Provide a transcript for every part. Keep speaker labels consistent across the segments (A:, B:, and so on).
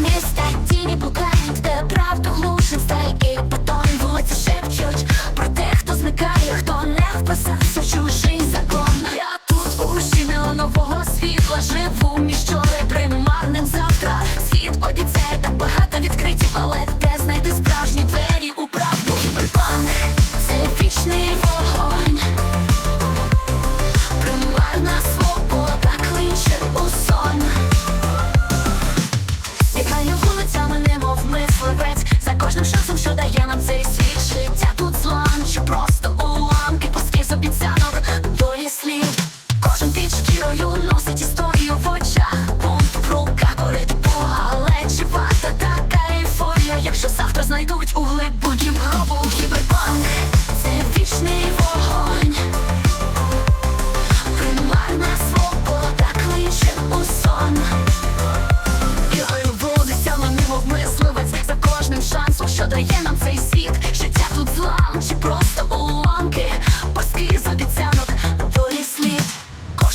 A: Miss that. кожним шансом, що дає нам цей світ життя тут злам, що просто уламки паски з обіцянок долі слів. Кожен під шкірою носить історію в очах, Бомб в руках горить Бога, але чи варта така ейфорія, якщо завтра знайдуть у глиб.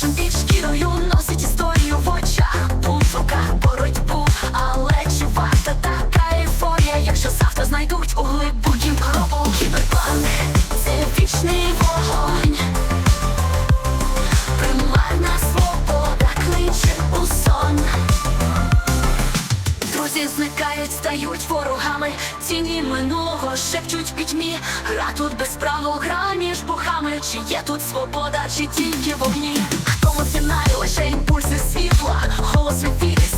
A: Кожен під зникають, стають ворогами, тіні минулого шепчуть пітьмі. Гра тут без правил, гра між бухами. Чи є тут свобода, чи тільки вогні? Хто фіналі лише імпульси світла, голос у стерті